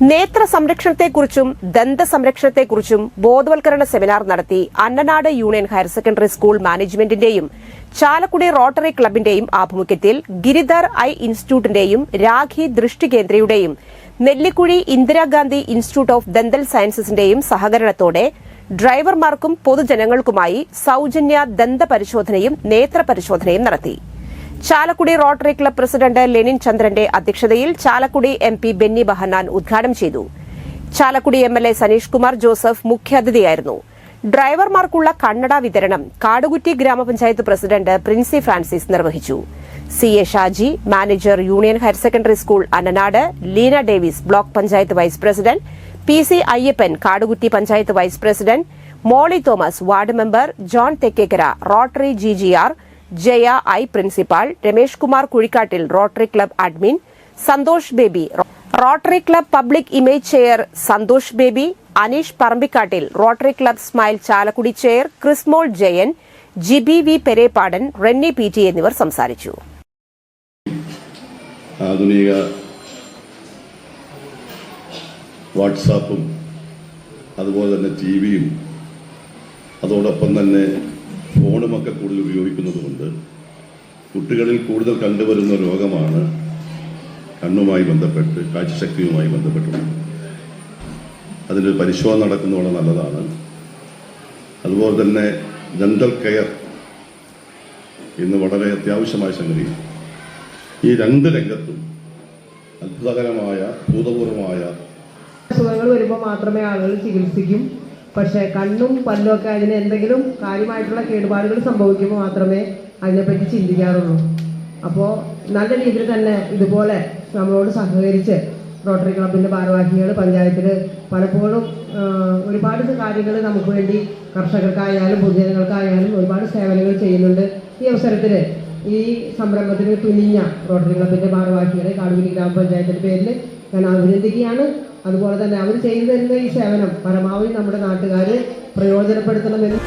നേത്ര സംരക്ഷണത്തെക്കുറിച്ചും ദന്ത സംരക്ഷണത്തെക്കുറിച്ചും ബോധവൽക്കരണ സെമിനാർ നടത്തി Annanad union higher secondary school മാനേജ്മെന്റിന്റെയും Chalakudy rotary ക്ലബിന്റെയും ആഭിമുഖ്യത്തിൽ ഗിരിധർ ഐ ഇൻസ്റ്റിറ്റ്യൂട്ടിന്റെയും Rakhi Drishti കേന്ദ്രയുടെയും Nellikuzhi Indira Gandhi institute of dental സയൻസസിന്റെയും സഹകരണത്തോടെ ഡ്രൈവർമാർക്കും പൊതുജനങ്ങൾക്കുമായി സൌജന്യ ദന്ത പരിശോധനയും നേത്ര പരിശോധനയും നടത്തി Chalakudy rotary club president Lenin ചന്ദ്രന്റെ അധ്യക്ഷതയിൽ ചാലക്കുടി എം പി ബെന്നി ബഹന്നാൻ ഉദ്ഘാടനം ചെയ്തു. Chalakudy M L A Sanish Kumar Joseph മുഖ്യാതിഥിയായിരുന്നു. ഡ്രൈവർമാർക്കുള്ള കണ്ണട വിതരണം കാടുകുറ്റി ഗ്രാമപഞ്ചായത്ത് പ്രസിഡന്റ് പ്രിൻസി ഫ്രാൻസിസ് നിർവഹിച്ചു. C A Shaji manager union higher secondary school Annanad Leena Davis block panchayat vice president P C Ayyappan Kadukutty panchayat vice president Molly Thomas ward member John Thekkekara rotary G G R Jaya eye principal Ramesh Kumar Kuzhikkattil rotary club admin Santhosh Baby. Rotary club public image chair Santhosh Baby Aneesh Parambikkattil rotary club smile Chalakudy chair Chrismol Jayan Jibi V Pereppadan Renny P T എന്നിവർ സംസാരിച്ചു. ആധുനിക വാട്സാപ്പും അതുപോലെ തന്നെ T വിയും അതോടൊപ്പം തന്നെ ഫോണുമൊക്കെ കൂടുതൽ ഉപയോഗിക്കുന്നത് കൊണ്ട് കുട്ടികളിൽ കൂടുതൽ കണ്ടുവരുന്ന രോഗമാണ് കണ്ണുമായി ബന്ധപ്പെട്ട് കാഴ്ചശക്തിയുമായി ബന്ധപ്പെട്ടുള്ളത്. അതിന്റെ പരിശോധന നടക്കുന്നത് നല്ലതാണ്. അതുപോലെ തന്നെ ഡെന്റൽ കെയർ ഇന്ന് വളരെ അത്യാവശ്യമായ സംഗതി ഈ രണ്ട് രംഗത്തും അത്ഭുതകരമായ ഭൂതപൂർവമായ അസുഖങ്ങൾ വരുമ്പോൾ മാത്രമേ ആളുകൾ ചികിത്സിക്കും. പക്ഷേ കണ്ണും പല്ലും ഒക്കെ അതിന് എന്തെങ്കിലും കാര്യമായിട്ടുള്ള കേടുപാടുകൾ സംഭവിക്കുമ്പോൾ മാത്രമേ അതിനെപ്പറ്റി ചിന്തിക്കാറുള്ളൂ. അപ്പോൾ നല്ല രീതിയിൽ തന്നെ ഇതുപോലെ നമ്മളോട് സഹകരിച്ച് റോട്ടറി ക്ലബിന്റെ ഭാരവാഹികൾ പഞ്ചായത്തിൽ പലപ്പോഴും ഒരുപാട് കാര്യങ്ങൾ നമുക്ക് വേണ്ടി കർഷകർക്കായാലും പൊതുജനങ്ങൾക്കായാലും ഒരുപാട് സേവനങ്ങൾ ചെയ്യുന്നുണ്ട്. ഈ അവസരത്തിൽ ഈ സംരംഭത്തിന് തുനിഞ്ഞ റോട്ടറി ക്ലബിന്റെ ഭാരവാഹികളെ കാടുകുനി ഗ്രാമപഞ്ചായത്തിന്റെ പേരിൽ ഞാൻ അഭിനന്ദിക്കുകയാണ്. അതുപോലെ തന്നെ അവർ ചെയ്തു തരുന്ന ഈ സേവനം പരമാവധി നമ്മുടെ നാട്ടുകാർ പ്രയോജനപ്പെടുത്തണമെന്ന്